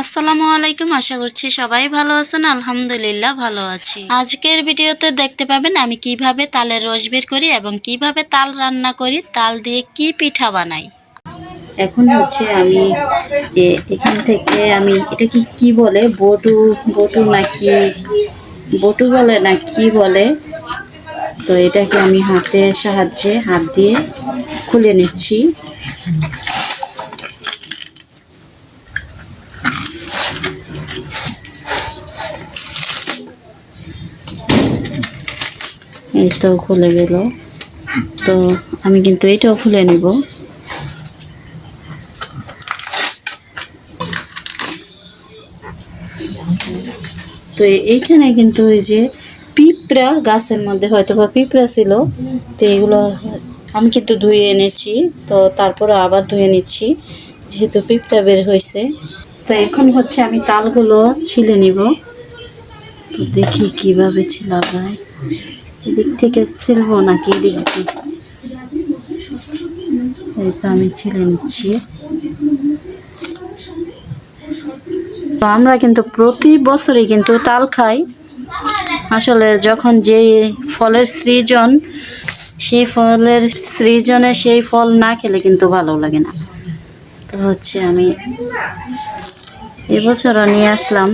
আসসালামু আলাইকুম, আশা করছি সবাই ভালো আছেন, আলহামদুলিল্লাহ ভালো আছি। আজকের ভিডিওতে দেখতে পাবেন আমি কীভাবে তালের রস বের করি এবং কীভাবে তাল রান্না করি, তাল দিয়ে কি পিঠা বানাই। এখন হচ্ছে আমি এখান থেকে আমি এটা কি কি বলে, বটু বটু নাকি, বটু বলে না, কি বলে? তো এটাকে আমি হাতের সাহায্যে হাত দিয়ে খুলে নিচ্ছি। এইটাও খুলে গেল। তো আমি কিন্তু এটাও খুলে নিব। তো এইখানে কিন্তু ওই যে পিঁপড়া গাছের মধ্যে হয়তো বা পিঁপড়া ছিল, তো এগুলো আমি কিন্তু ধুয়ে এনেছি, তো তারপরে আবার ধুয়ে নিচ্ছি, যেহেতু পিঁপড়া বের হয়েছে। তো এখন হচ্ছে আমি তালগুলো ছিলে নিব। তো দেখি কীভাবে ছিলা যায় এদিক থেকে ছিলবো নাকি এদিক থেকে এই তো আমি ছিলে নিচ্ছি। তো আমরা কিন্তু প্রতি বছরই কিন্তু তাল খাই। আসলে যখন যে ফলের সৃজন, সেই ফলের সৃজনে সেই ফল না খেলে কিন্তু ভালো লাগে না। তো হচ্ছে আমি এবছরও নিয়ে আসলাম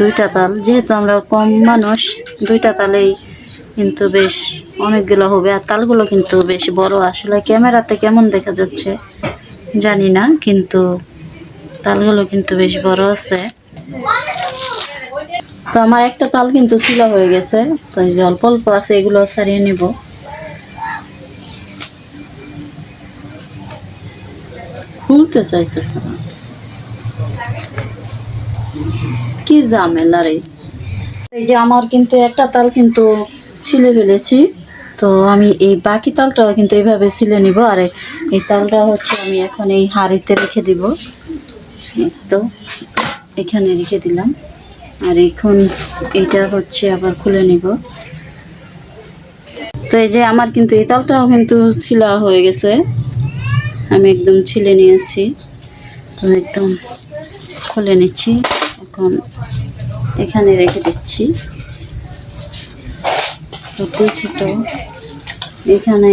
দুইটা তাল। যেহেতু আমরা কম মানুষ, দুইটা তালেই কিন্তু বেশ অনেকগুলো হবে। আর তালগুলো কিন্তু বেশ বড়। আসলে ক্যামেরাতে কেমন দেখা যাচ্ছে জানি না, কিন্তু তালগুলো কিন্তু বেশ বড় আছে। তো আমার একটা তাল কিন্তু ছিলা হয়ে গেছে। তো এই যে অল্প অল্প আছে, এগুলো ছাড়িয়ে নিব। খুলতে চাইতেছে না। কি ঝামেলা এই যে আমার কিন্তু একটা তাল কিন্তু ছিলে ফেলেছি, তো আমি এই বাকি তালটাও কিন্তু এইভাবে ছিলে নিব, আর এই তালটা হচ্ছে আমি এখন এই হাঁড়িতে রেখে দিব। তো, এখানে রেখে দিলাম, আর এখন এটা হচ্ছে আবার খুলে নিব। তো এই যে আমার কিন্তু এই তালটাও কিন্তু ছিলা হয়ে গেছে, আমি একদম ছিলে নিয়েছি, তো একদম খুলে নিচ্ছি, এখন এখানে রেখে দিচ্ছি। তো দেখি তো, এখানে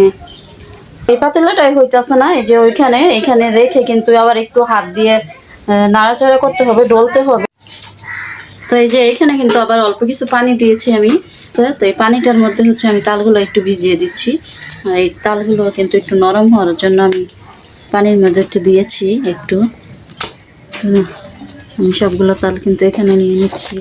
এই পাতিলাটাই হইতেছে না? এই যে ওইখানে, এখানে রেখে কিন্তু আবার একটু হাত দিয়ে নাড়াচাড়া করতে হবে, ডলতে হবে। তো এই যে এখানে কিন্তু আবার অল্প কিছু পানি দিয়েছি আমি। তো এই পানিটার মধ্যে হচ্ছে আমি তালগুলো একটু ভিজিয়ে দিচ্ছি। আর এই তালগুলো কিন্তু একটু নরম হওয়ার জন্য আমি পানির মধ্যে একটু দিয়েছি একটু। আমি সবগুলো তাল কিন্তু এখানে নিয়ে নিচ্ছি।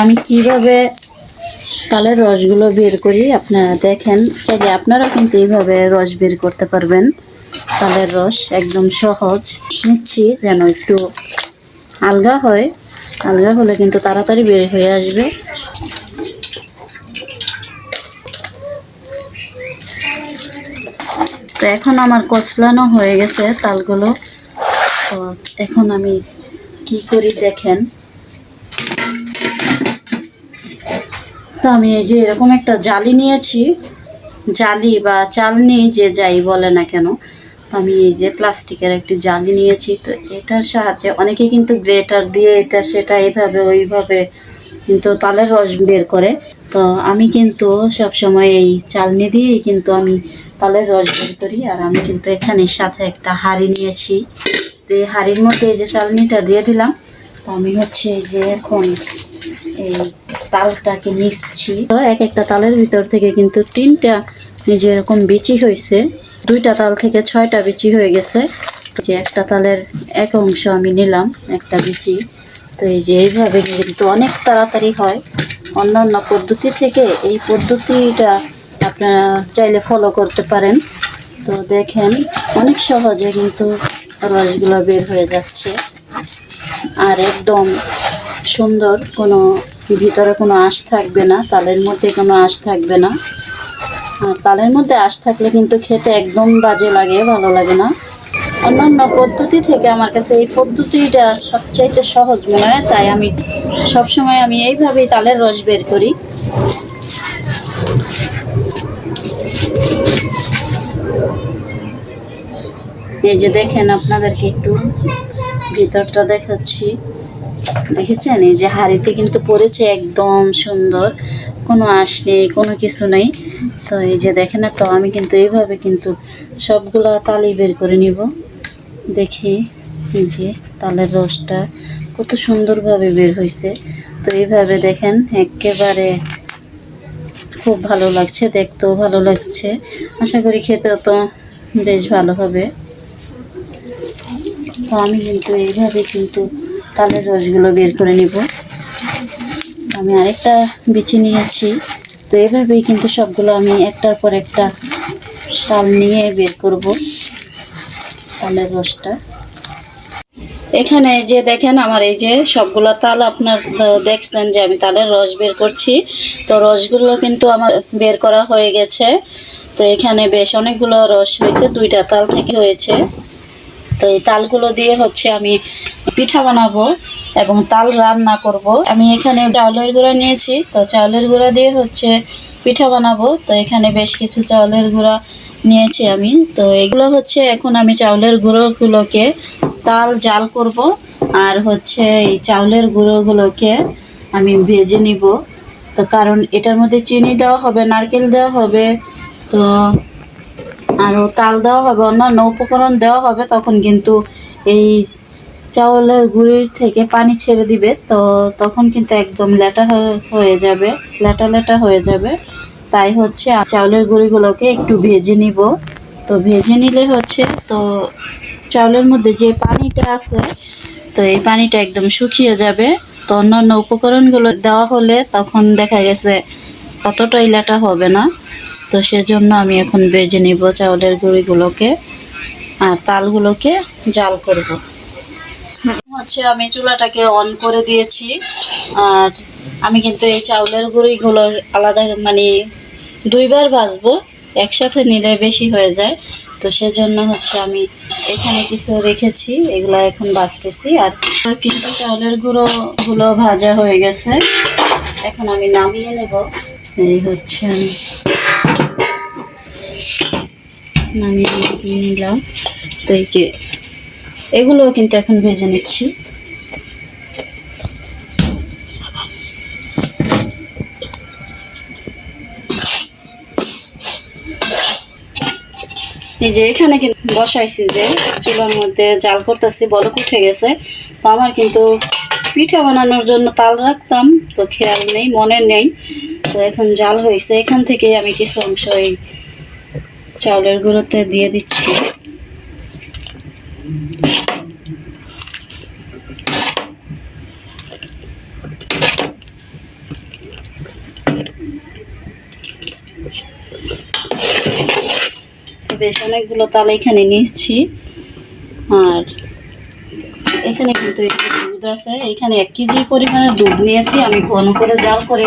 আমি কীভাবে তালের রসগুলো বের করি। আপনারা দেখেন, চাইলে আপনারা কিন্তু এইভাবে রস বের করতে পারবেন। তালের রস একদম সহজ। নিচ্ছি যেন একটু আলগা হয়। আলগা হলে কিন্তু তাড়াতাড়ি বের হয়ে আসবে। তো এখন আমার কচলানো হয়ে গেছে তালগুলো। তো এখন আমি কি করি দেখেন। আমি এই যে এরকম একটা জালি নিয়েছি, জালি বা চালনি যে যাই বলে না কেন, তো আমি এই যে প্লাস্টিকের একটি জালি নিয়েছি, তো এটার সাহায্যে অনেকে কিন্তু গ্রেটার দিয়ে এটা সেটা এইভাবে ওইভাবে কিন্তু তালের রস বের করে, তো আমি কিন্তু সব সময় এই চালনি দিয়েই কিন্তু আমি তালের রস বের করি, আর আমি কিন্তু এখানে সাথে একটা হাঁড়ি নিয়েছি, তো এই হাঁড়ির মধ্যে এই যে চালনিটা দিয়ে দিলাম, তো আমি হচ্ছে যে এখন এই তালটাকে মিশছি তো এক একটা তালের ভিতর থেকে কিন্তু তিনটা যে এরকম বিচি হয়েছে, দুইটা তাল থেকে ছয়টা বিচি হয়ে গেছে। যে একটা তালের এক অংশ আমি নিলাম, একটা বিচি। তো এই যে এইভাবে কিন্তু অনেক তাড়াতাড়ি হয়। অন্যান্য পদ্ধতি থেকে এই পদ্ধতিটা আপনারা চাইলে ফলো করতে পারেন। তো দেখেন, অনেক সহজে কিন্তু রসগুলো বের হয়ে যাচ্ছে। আর একদম সুন্দর কোনো ভিতরে কোনো আঁশ থাকবে না, তালের মধ্যে কোনো আঁশ থাকবে না। আর তালের মধ্যে আঁশ থাকলে কিন্তু খেতে একদম বাজে লাগে, ভালো লাগে না। অন্যান্য পদ্ধতি থেকে আমার কাছে এই পদ্ধতিটা সবচাইতে সহজ মনে হয়, তাই আমি সবসময় আমি এইভাবেই তালের রস বের করি। এই যে দেখেন আপনাদেরকে একটু ভিতরটা দেখাচ্ছি। দেখেছেন? এই যে হাড়িতে কিন্তু পড়েছে একদম সুন্দর। কোনো আঁশ নেই, কোনো কিছু নেই। তো এই যে দেখেন তো, আমি কিন্তু এইভাবে কিন্তু সবগুলো তালি বের করে নিব। দেখি যে তালের রসটা কত সুন্দরভাবে বের হয়েছে তো এইভাবে দেখেন, একেবারে খুব ভালো লাগছে, দেখতেও ভালো লাগছে। আশা করি খেতেও তো বেশ ভালো হবে। তো আমি কিন্তু এইভাবে কিন্তু তালের রসগুলো বের করে নিব। আমি আরেকটা বেছে নিয়েছি। তো এভাবেই কিন্তু সবগুলো আমি একটার পর একটা তাল নিয়ে বের করব তালের রসটা। এখানে যে দেখেন, আমার এই যে সবগুলো তাল আপনার দেখছেন যে আমি তালের রস বের করছি। তো রসগুলো কিন্তু আমার বের করা হয়ে গেছে। তো এখানে বেশ অনেকগুলো রস হয়েছে, দুইটা তাল থেকে হয়েছে। তো এই তালগুলো দিয়ে হচ্ছে আমি পিঠা বানাবো এবং তাল রান্না করব। আমি এখানে চাউলের গুঁড়া নিয়েছি, তো চাউলের গুঁড়া দিয়ে হচ্ছে পিঠা বানাবো। তো এখানে বেশ কিছু চাউলের গুঁড়া নিয়েছি আমি। তো এগুলো হচ্ছে এখন আমি চাউলের গুঁড়োগুলোকে তাল জাল করব আর হচ্ছে এই চাউলের গুঁড়োগুলোকে আমি ভেজে নিব। তো কারণ এটার মধ্যে চিনি দেওয়া হবে, নারকেল দেওয়া হবে। তো আরও তাল দেওয়া হবে, অন্যান্য উপকরণ দেওয়া হবে, তখন কিন্তু এই চাউলের গুঁড়ির থেকে পানি ছেড়ে দিবে, তো তখন কিন্তু একদম লেটা হয়ে- হয়ে যাবে লেটা লেটা হয়ে যাবে। তাই হচ্ছে চাউলের গুঁড়িগুলোকে একটু ভেজে নিব। তো ভেজে নিলে হচ্ছে, তো চাউলের মধ্যে যে পানিটা আছে, তো এই পানিটা একদম শুকিয়ে যাবে। তো অন্যান্য উপকরণগুলো দেওয়া হলে তখন দেখা গেছে, অতটাই লেটা হবে না। তো সেজন্য আমি এখন বেজে নিব চাউলের গুঁড়িগুলোকে আর তালগুলোকে জাল করব। হচ্ছে আমি চুলাটাকে অন করে দিয়েছি আর আমি কিন্তু এই চাউলের গুঁড়িগুলো আলাদা মানে দুইবার ভাজবো, একসাথে নিলে বেশি হয়ে যায়। তো সেজন্য হচ্ছে আমি এখানে কিছু রেখেছি, এগুলো এখন বাজতেছি আর কিন্তু চাউলের গুঁড়ো গুলো ভাজা হয়ে গেছে। এখন আমি নামিয়ে নেব। এই হচ্ছে আমি নামিয়ে নিলাম। তো এই যে এগুলোও কিন্তু এখন ভেজে নিচ্ছি। এই যে এখানে কিন্তু বসাইছি যে চুলার মধ্যে জাল করতেছি, বলক উঠে গেছে। তো আমার কিন্তু পিঠা বানানোর জন্য তাল রাখতাম, তো খেয়াল নেই, মনে নেই। তো এখন জাল হয়েছে। এখান থেকে আমি কিছু অংশ এই চাউলের গুঁড়োতে দিয়ে দিচ্ছি। বেশ, অনেকগুলো তাল এখানে নিয়েছি। আর এখানে কিন্তু দুধ আছে, এখানে এক কেজি পরিমাণের দুধ নিয়েছি। আমি ঘন করে জাল করে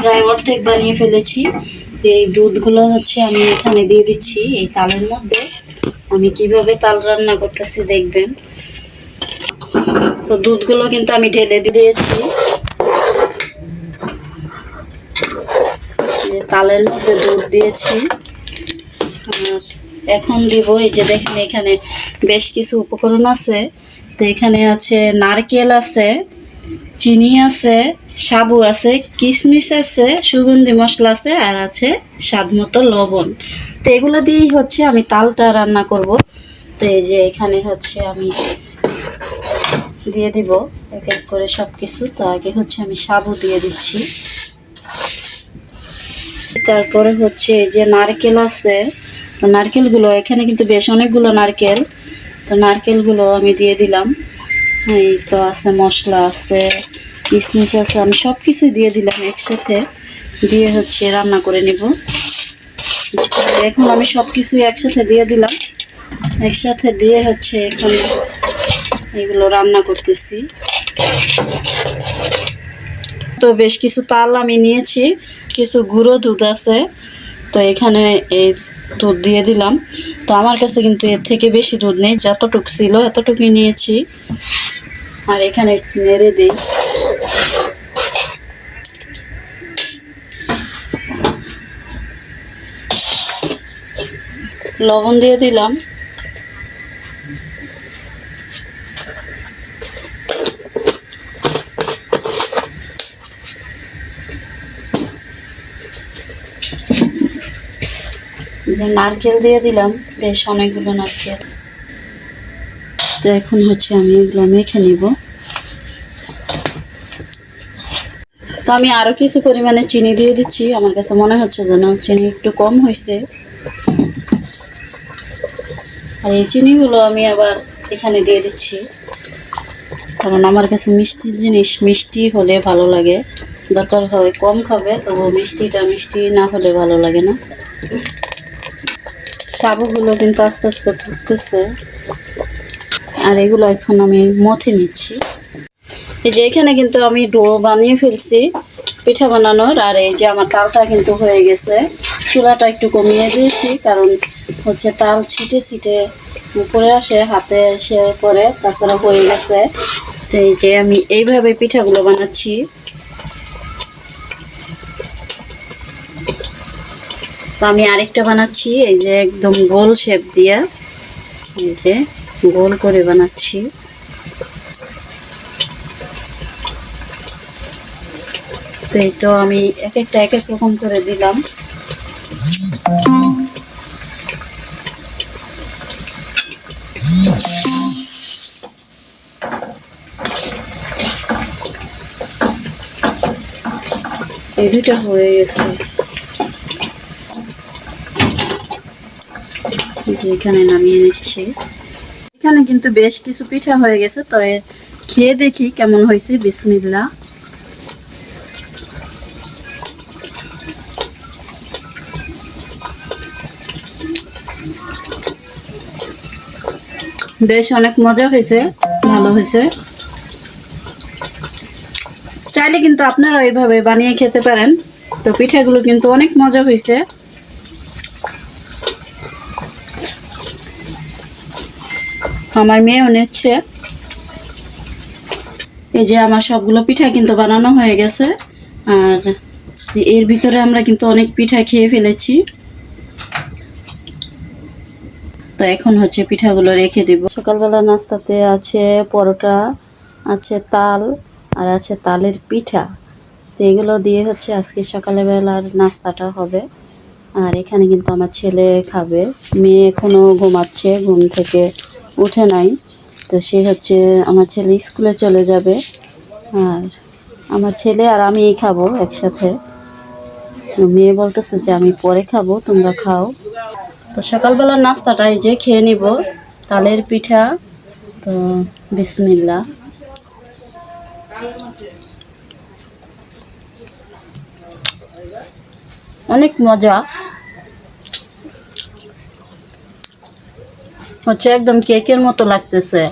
প্রায় অর্ধেক বানিয়ে ফেলেছি। এই দুধগুলো হচ্ছে আমি এখানে দিয়ে দিচ্ছি, এই তালের মধ্যে। আমি কীভাবে তাল রান্না করতেছি দেখবেন। তো দুধগুলো কিন্তু আমি ঢেলে দিয়ে দিয়েছি তালের মধ্যে দুধ দিয়েছি। আর এখন দিব এই যে দেখেন এখানে বেশ কিছু উপকরণ আছে। তো এখানে আছে নারকেল আছে, চিনি আছে সাবু আছে কিশমিশ আছে, সুগন্ধি মশলা আছে, আর আছে স্বাদ মতো লবণ। তো এগুলো দিয়েই হচ্ছে আমি তালটা রান্না করব। তো এই যে এখানে হচ্ছে আমি দিয়ে দিব এক এক করে সব কিছু তো আগে হচ্ছে আমি সাবু দিয়ে দিচ্ছি। তারপরে হচ্ছে এই যে নারকেল আছে, তো নারকেলগুলো, এখানে কিন্তু বেশ অনেকগুলো নারকেল। তো নারকেলগুলো আমি দিয়ে দিলাম। এই তো আছে, মশলা আছে। কিশমিশ আছে, আমি সব কিছুই দিয়ে দিলাম একসাথে। দিয়ে হচ্ছে রান্না করে নিব। এখন আমি সব কিছুই একসাথে দিয়ে দিলাম। একসাথে দিয়ে হচ্ছে এখন এগুলো রান্না করতেছি। তো বেশ কিছু তাল আমি নিয়েছি, কিছু গুঁড়ো দুধ আছে, তো এখানে এই দুধ দিয়ে দিলাম। তো আমার কাছে কিন্তু এর থেকে বেশি দুধ নেই, যতটুক ছিল এতটুকুই নিয়েছি। আর এখানে নেড়ে দিই। লবণ দিয়ে দিলাম। নারকেল দিয়ে দিলাম। বেশ অনেকগুলো নারকেল। তো এখন হচ্ছে আমি এগুলো মেখে নিব। তো আমি আরও কিছু পরিমাণে চিনি দিয়ে দিচ্ছি। আমার কাছে মনে হচ্ছে যেন চিনি একটু কম হয়েছে আর এই চিনিগুলো আমি আবার এখানে দিয়ে দিচ্ছি। কারণ আমার কাছে মিষ্টি জিনিস মিষ্টি হলে ভালো লাগে। দরকার হয় কম খাবে তবু মিষ্টিটা মিষ্টি না হলে ভালো লাগে না। সাবুগুলো কিন্তু আস্তে আস্তে ফুটতেছে। আর এগুলো এখন আমি মথে নিচ্ছি। এই যে এখানে কিন্তু আমি ডো বানিয়ে ফেলছি পিঠা বানানোর। আর এই যে আমার তালটা কিন্তু হয়ে গেছে। চুলাটা একটু কমিয়ে দিয়েছি, কারণ হচ্ছে তাল ছিটে ছিটে উপরে আসে, হাতে এসে পরে তাছাড়া হয়ে গেছে। তো এই যে আমি এইভাবে পিঠাগুলো বানাচ্ছি। তো আমি আরেকটা বানাচ্ছি, এই যে একদম গোল শেপ দিয়ে। এই যে গোল করে বানাচ্ছি। তো এই তো আমি এক একটা এক এক রকম করে দিলাম। এই হয়ে গেছে। এখানে নামিয়ে নিচ্ছি। এখানে কিন্তু বেশ কিছু পিঠা হয়ে গেছে তো খেয়ে দেখি কেমন হয়েছে বিসমিল্লা বেশ অনেক মজা হয়েছে, ভালো হয়েছে। চাইলে কিন্তু আপনারা এইভাবে বানিয়ে খেতে পারেন। তো পিঠাগুলো কিন্তু অনেক মজা হয়েছে আমার মেয়েও নিচ্ছে। এই যে আমার সবগুলো পিঠা কিন্তু বানানো হয়ে গেছে। আর এর ভিতরে আমরা কিন্তু অনেক পিঠা খেয়ে ফেলেছি। তো এখন হচ্ছে পিঠাগুলো রেখে দিব। সকালবেলা নাস্তাতে আছে পরোটা, আছে তাল আর আছে তালের পিঠা। তো এগুলো দিয়ে হচ্ছে আজকে সকালবেলার নাস্তাটা হবে। আর এখানে কিন্তু আমার ছেলে খাবে। মেয়ে এখনও ঘুমাচ্ছে, ঘুম থেকে উঠে নাই। তো সে হচ্ছে আমার ছেলে স্কুলে চলে যাবে। আর আমার ছেলে আর আমি খাব একসাথে। মেয়ে বলতেছে যে, আমি পরে খাব, তোমরা খাও। তো সকালবেলার নাস্তাটা এই যে খেয়ে নিব। তালের পিঠা, তো বিসমিল্লা অনেক মজা। হচ্ছে একদম কেকের মতো লাগতেছে।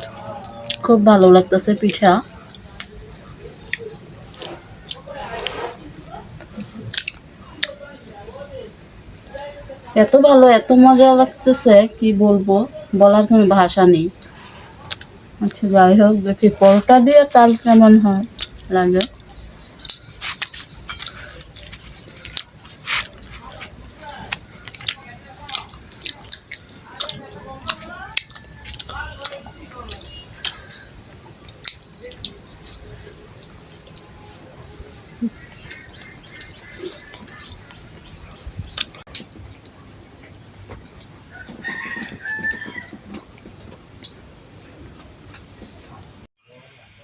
খুব ভালো লাগতেছে পিঠা। এত ভালো, এত মজা লাগতেছে, কি বলব? বলার কোনো ভাষা নেই। আচ্ছা যাই হোক দেখি পরোটা দিয়ে তাল কেমন হয়। লাগে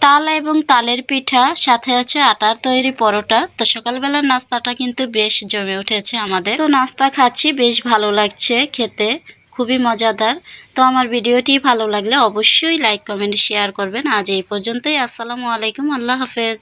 তাল এবং তালের পিঠা, সাথে আছে আটার তৈরি পরোটা। তো সকালবেলার নাস্তাটা কিন্তু বেশ জমে উঠেছে আমাদের। তো নাস্তা খাচ্ছি, বেশ ভালো লাগছে খেতে, খুবই মজাদার। তো আমার ভিডিওটি ভালো লাগলে অবশ্যই লাইক, কমেন্ট, শেয়ার করবেন। আজ এই পর্যন্তই। আসসালামু আলাইকুম, আল্লাহ হাফেজ।